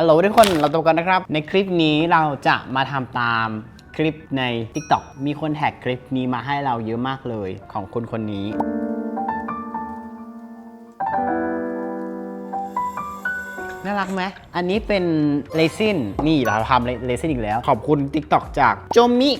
ฮัลโหลทุกคนเราตัวกันนะครับ ในคลิปนี้เราจะมาทำตามคลิปใน TikTok มีคนแท็กคลิปนี้มาให้เราเยอะมากเลยของคนคนนี้ รักไหมอันนี้เป็นเลซินนี่เราทำเลซินอีกแล้ว ขอบคุณ TikTok จากโจมิ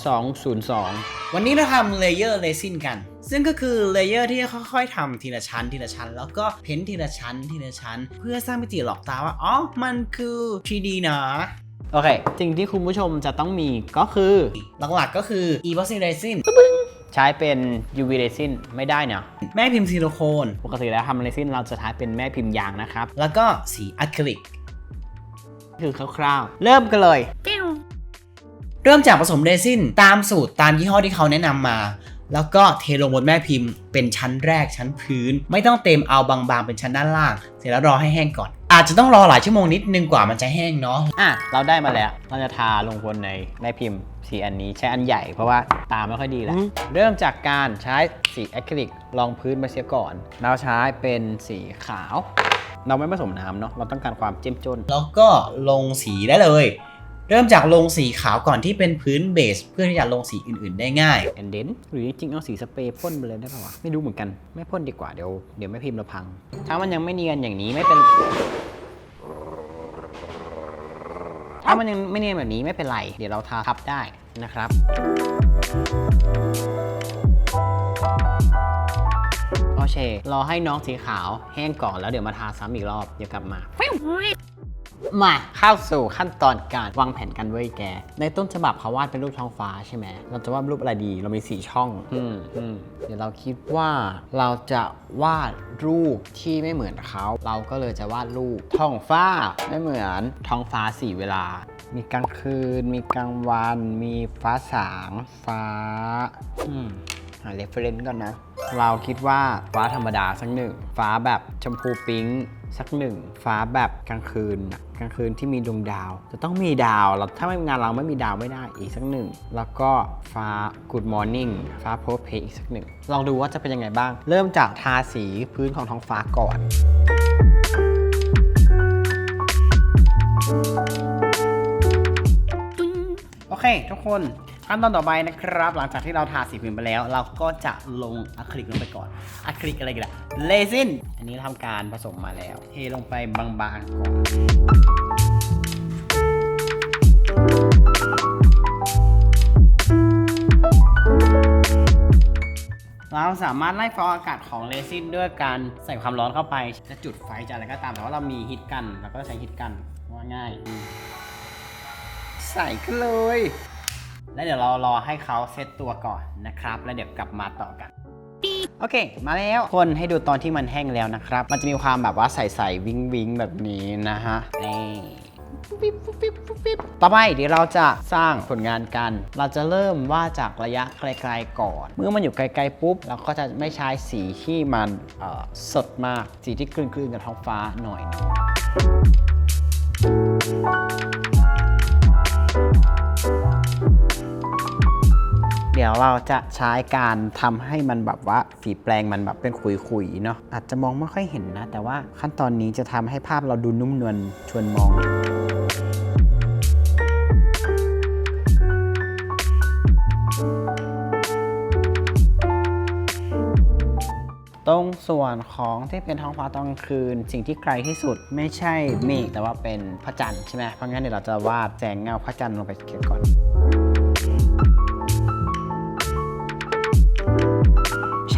2202 วันนี้เราทำเลเยอร์เลซินกัน ซึ่งก็คือเลเยอร์ที่ค่อยๆทำทีละชั้นทีละชั้น แล้วก็เพ้นทีละชั้นทีละชั้น เพื่อสร้างมิติหลอกตาว่า อ๋อ มันคือ 3D นะโอเค สิ่งที่คุณผู้ชมจะต้องมีก็คือ หลักๆก็คือ epoxy resin ใช้เป็น UV resin ไม่ได้เนาะแม่พิมพ์ซิลิโคนปกติแล้วทำเรซินเราจะใช้เป็นแม่พิมพ์ยางนะครับ แล้วก็สีอะคริลิกคือคร่าวๆ เริ่มกันเลย เริ่มจากผสมเรซินตามสูตรตามยี่ห้อที่เขาแนะนำมา แล้วก็เทลงบนแม่พิมพ์เป็นชั้นแรกชั้นพื้น ไม่ต้องเต็มเอาบางๆเป็นชั้นด้านล่าง เสร็จแล้วรอให้แห้งก่อน อาจจะต้องรอหลายชั่วโมงนิดนึงกว่ามันจะแห้งเนาะอะเราได้มาแล้วเราจะทาลงบนในแม่พิมพ์สีอันนี้ใช้อันใหญ่เพราะว่าตาไม่ค่อยดีแหละเริ่มจากการใช้สีอะคริลิกรองพื้นมาเสียก่อน เราใช้เป็นสีขาว เราไม่ผสมน้ำเนาะเราต้องการความเจ้มจนแล้วก็ลงสีได้เลย เริ่มจากลงสีขาวก่อนที่เป็นพื้นเบส เพื่อที่จะลงสีอื่นๆได้ง่าย and then หรือจริงๆเอาสีสเปรย์พ่นไปเลยได้ป่าวะไม่รู้เหมือนกัน ไม่พ่นดีกว่าเดี๋ยวเดี๋ยวไม่พิมพ์เราพัง ถ้ามันยังไม่เนียนอย่างนี้ไม่เป็น ถ้ามันยังไม่เนียนแบบนี้ไม่เป็นไร เดี๋ยวเราทาทับได้นะครับโอเครอให้น้องสีขาวแห้งก่อนแล้วเดี๋ยวมาทาซ้ำอีกรอบเดี๋ยวกลับมา มาเข้าสู่ขั้นตอนการวางแผนกันเว้ยแก ในต้นฉบับเขาวาดเป็นรูปท้องฟ้าใช่ไหม เราจะวาดรูปอะไรดี เรามีสี่ช่อง อืมอืมเดี๋ยวเราคิดว่าเราจะวาดรูปที่ไม่เหมือนเขา เราก็เลยจะวาดรูปท้องฟ้าไม่เหมือนท้องฟ้าสี่เวลา มีกลางคืน มีกลางวัน มีฟ้าสาง ฟ้า อืมหาเรฟเฟรนซ์ก่อนนะ เราคิดว่าฟ้าธรรมดาสักหนึ่ง ฟ้าแบบชมพูปิ๊ง สักหนึ่งฟ้าแบบกลางคืนน่ะกลางคืนที่มีดวงดาว จะต้องมีดาวเราถ้าไม่งานเราไม่มีดาวไม่ได้อีกสักหนึ่ง แล้วก็ฟ้า Good Morning ฟ้าโพเพอีกสักหนึ่ง ลองดูว่าจะเป็นยังไงบ้าง เริ่มจากทาสีพื้นของท้องฟ้าก่อนโอเค ทุกคน ขั้นตอนต่อไปนะครับ หลังจากที่เราทาสีพื้นไปแล้ว เราก็จะลงอะคริลิกลงไปก่อนอะคริลิกอะไรกันล่ะเลซินอันนี้ทำการผสมมาแล้ว เทลงไปบางๆก่อนเราสามารถไล่ฟองอากาศของเรซินด้วยการใส่ความร้อนเข้าไป จะจุดไฟจะอะไรก็ตามแต่ว่าเรามีฮิตกันเราก็ใช้ฮิตกันว่าง่าย ใส่กันเลย แล้วเดี๋ยวเรารอให้เขาเซตตัวก่อนนะครับ แล้วเดี๋ยวกลับมาต่อกัน โอเค มาแล้วคนให้ดูตอนที่มันแห้งแล้วนะครับ มันจะมีความแบบว่าใสๆวิงวิงแบบนี้นะฮะนี่ต่อไปเดี๋ยวเราจะสร้างผลงานกัน เราจะเริ่มวาดจากระยะไกลๆก่อน เมื่อมันอยู่ไกลๆปุ๊บ เราก็จะไม่ใช้สีที่มันสดมาก สีที่กลืนๆกับท้องฟ้าหน่อย ดี๋ยวเราจะใช้การทำให้มันแบบว่าฝีแปลงมันแบบเป็นขุยๆเนาะอาจจะมองไม่ค่อยเห็นนะ แต่ว่าขั้นตอนนี้จะทำให้ภาพเราดูนุ่มนวลชวนมองตรงส่วนของที่เป็นท้องฟ้าตอนกลางคืน สิ่งที่ไกลที่สุดไม่ใช่เมฆแต่ว่าเป็นพระจันทร์ใช่ไหมเพราะงั้นเดี๋ยวเราจะวาดแสงเงาพระจันทร์ลงไปเก็บก่อน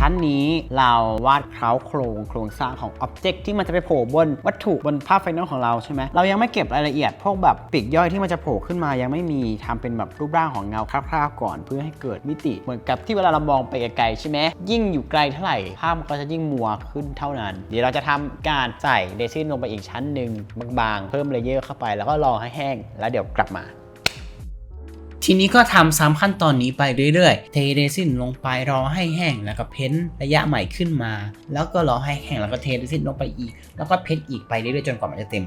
ชั้นนี้เราวาดเคล้าโครงโครงสร้างของอ็อบเจกต์ที่มันจะไปโผล่บนวัตถุบนภาพไฟนอลของเราใช่ไหมเรายังไม่เก็บรายละเอียด พวกแบบปีกย่อยที่มันจะโผล่ขึ้นมายังไม่มีทำเป็นแบบรูปร่างของเงาคร่าวๆก่อน เพื่อให้เกิดมิติ เหมือนกับที่เวลาเรามองไปไกลๆใช่ไหมยิ่งอยู่ไกลเท่าไหร่ภาพมันก็จะยิ่งมัวขึ้นเท่านั้น เดี๋ยวเราจะทำการใส่เรซินลงไปอีกชั้นหนึ่งบางๆ เพิ่มเลเยอร์เข้าไปแล้วก็รอให้แห้ง แล้วเดี๋ยวกลับมา ทีนี้ก็ทำซ้ำขั้นตอนนี้ไปเรื่อยๆ เทเรซินลงไปรอให้แห้งแล้วก็เพ้นระยะใหม่ขึ้นมา แล้วก็รอให้แห้งแล้วก็เทเรซินลงไปอีก แล้วก็เพ้นอีกไปเรื่อยๆจนกว่ามันจะเต็ม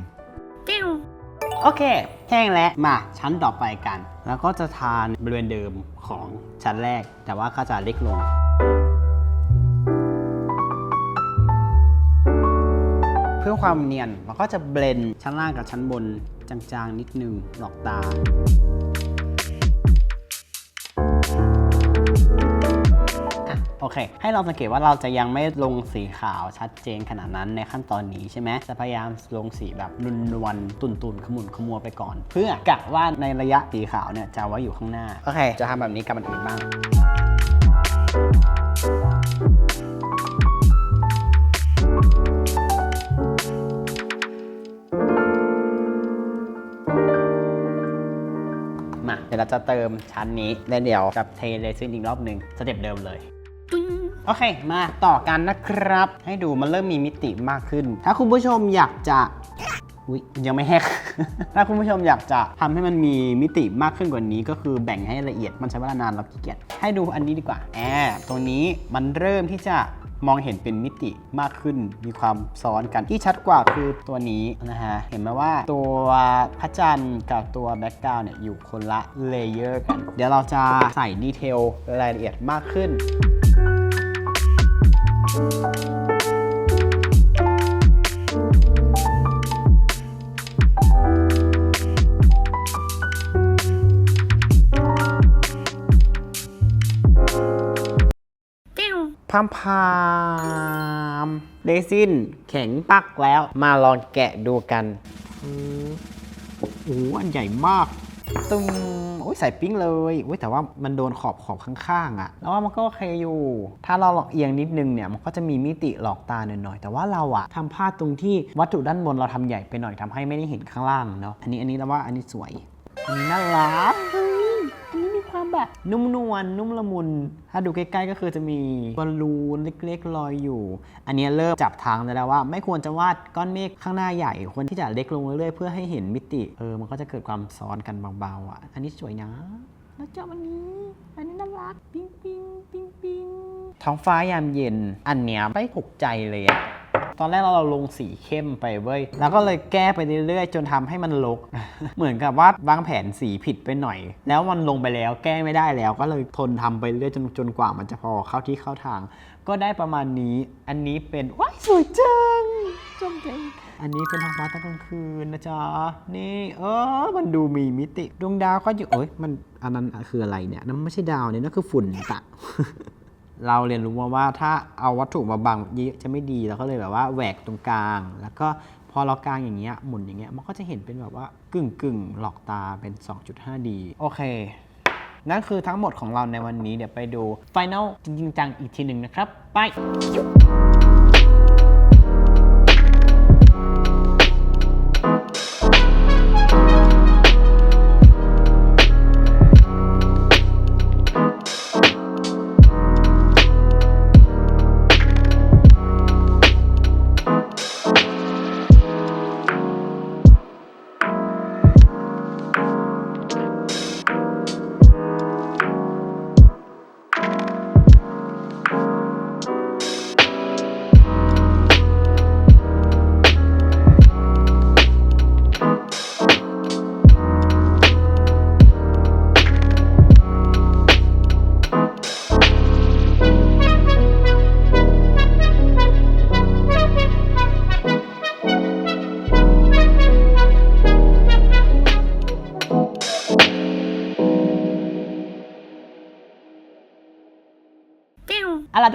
โอเค แห้งแล้วมาชั้นต่อไปกัน แล้วก็จะทานบริเวณเดิมของชั้นแรก แต่ว่าก็จะเล็กลงเพื่อความเนียนเราก็จะเบลนด์ชั้นล่างกับชั้นบนจางๆ นิดนึงหลอกตา โอเค ให้เราสังเกตว่าเราจะยังไม่ลงสีขาวชัดเจนขนาดนั้นในขั้นตอนนี้ใช่ไหมจะพยายามลงสีแบบนวลๆตุนๆขมุนขมัวไปก่อน เพื่อกะว่าในระยะสีขาวเนี่ยจะเอาไว้อยู่ข้างหน้าโอเค จะทำแบบนี้กับมันอื่นบ้างมาเดี๋ยวเราจะเติมชั้นนี้แล้วเดี๋ยวจะเทเลซินอีกรอบหนึ่งสเต็ปเดิมเลย โอเค มาต่อกันนะครับ ให้ดูมันเริ่มมีมิติมากขึ้น ถ้าคุณผู้ชมอยากจะอุ๊ยยังไม่แฮก ถ้าคุณผู้ชมอยากจะทำให้มันมีมิติมากขึ้นกว่านี้ ก็คือแบ่งให้ละเอียดมันใช้เวลานานเราขี้เกียจให้ดูอันนี้ดีกว่าแอบตัวนี้มันเริ่มที่จะมองเห็นเป็นมิติมากขึ้น มีความซ้อนกันที่ชัดกว่าคือตัวนี้นะฮะ เห็นไหมว่าตัวพระจันทร์กับตัวแบ็กกราวน์เนี่ยอยู่คนละเลเยอร์กัน เดี๋ยวเราจะใส่ดีเทลรายละเอียดมากขึ้น พามพามเรซินแข็งปักแล้ว มาลองแกะดูกันอืมโอ้โหอันใหญ่มาก ตึงโอ้ยใส่ปิ้งเลยโอ้ยแต่ว่ามันโดนขอบขอบข้างๆอะแล้วว่ามันก็โอเคอยู่ ถ้าเราหลอกเอียงนิดนึงเนี่ยมันก็จะมีมิติหลอกตาหน่อยๆแต่ว่าเราอะทำพลาดตรงที่วัตถุด้านบนเราทำใหญ่ไปหน่อยทำให้ไม่ได้เห็นข้างล่างเนาะอันนี้อันนี้แล้วว่าอันนี้สวยอันนี้น่ารัก แบบนุ่มนวลนุ่มละมุน ถ้าดูใกล้ๆก็คือจะมีบอลลูนเล็กๆลอยอยู่ อันนี้เริ่มจับทางได้แล้วว่า ไม่ควรจะวาดก้อนเมฆข้างหน้าใหญ่ควรที่จะเล็กลงเรื่อยๆเพื่อให้เห็นมิติเออมันก็จะเกิดความซ้อนกันเบาๆอะ อันนี้สวยนะแล้วเจ้าอันนี้อันนี้น่ารัก ปิ๊งปิ๊งปิ๊งปิ๊งท้องฟ้ายามเย็น อันเนี้ยไม่ถูกใจเลยอะ ตอนแรกเราลงสีเข้มไปเว้ย แล้วก็เลยแก้ไปเรื่อยๆ จนทำให้มันลก เหมือนกับว่าวางแผนสีผิดไปหน่อย แล้วมันลงไปแล้วแก้ไม่ได้แล้ว ก็เลยทนทำไปเรื่อยจนจนกว่ามันจะพอเข้าที่เข้าทาง ก็ได้ประมาณนี้ อันนี้เป็นว้ายสวยจังจมเก่งอันนี้เป็นท้องฟ้าตอนกลางคืนนะจ๊ะ นี่เออ มันดูมีมิติ ดวงดาวก็อยู่เอ้ยมันอันนั้นคืออะไรเนี่ยนั่นไม่ใช่ดาวเนี่ยนั่นคือฝุ่นตะ เราเรียนรู้มาว่าถ้าเอาวัตถุมาบังเยอะจะไม่ดีเราก็เลยแบบว่าแหวกตรงกลาง แล้วก็พอเรากลางอย่างเงี้ยหมุนอย่างเงี้ยมันก็จะเห็นเป็นแบบว่ากึ่งกึ่งหลอกตาเป็น 2.5D โอเค นั่นคือทั้งหมดของเราในวันนี้เดี๋ยวไปดูไฟแนลจริงๆจังอีกทีหนึ่งนะครับ ไป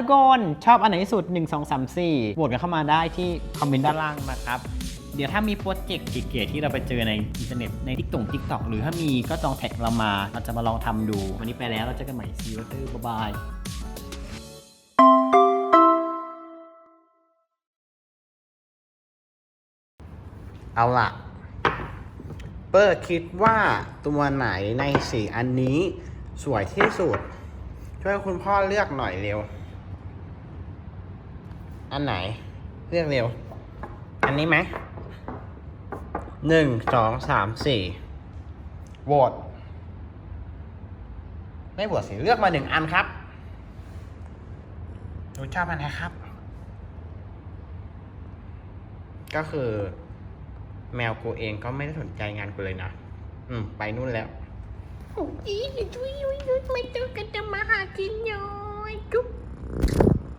ทุกคน ชอบอันไหนที่สุด 1 2 3 4โหวตกันเข้ามาได้ที่คอมเมนต์ด้านล่างนะครับ เดี๋ยวถ้ามีโปรเจกต์เก๋ๆที่เราไปเจอในอินเทอร์เน็ตในทิกตงทิกตอกหรือถ้ามีก็จองแท็กเรามา เราจะมาลองทำดู วันนี้ไปแล้วเราเจอกันใหม่ซีวเตอร์บ๊ายบายเอาล่ะ เปอร์คิดว่าตัวไหนในสี่อันนี้สวยที่สุด ช่วยคุณพ่อเลือกหน่อยเร็ว อันไหน เลือกเร็ว อันนี้ไหมหนึ่งสองสามสี่โหวตไม่โหวตสิเลือกมาหนึ่งอันครับหนูชอบอันไหนครับ ก็คือ แมวกูเองก็ไม่ได้สนใจงานกูเลยนะ อืม ไปนู่นแล้วโอ้ยช่วยช่วยช่วยไม่ต้องกันจะมาหากินหน่อยจุ๊บ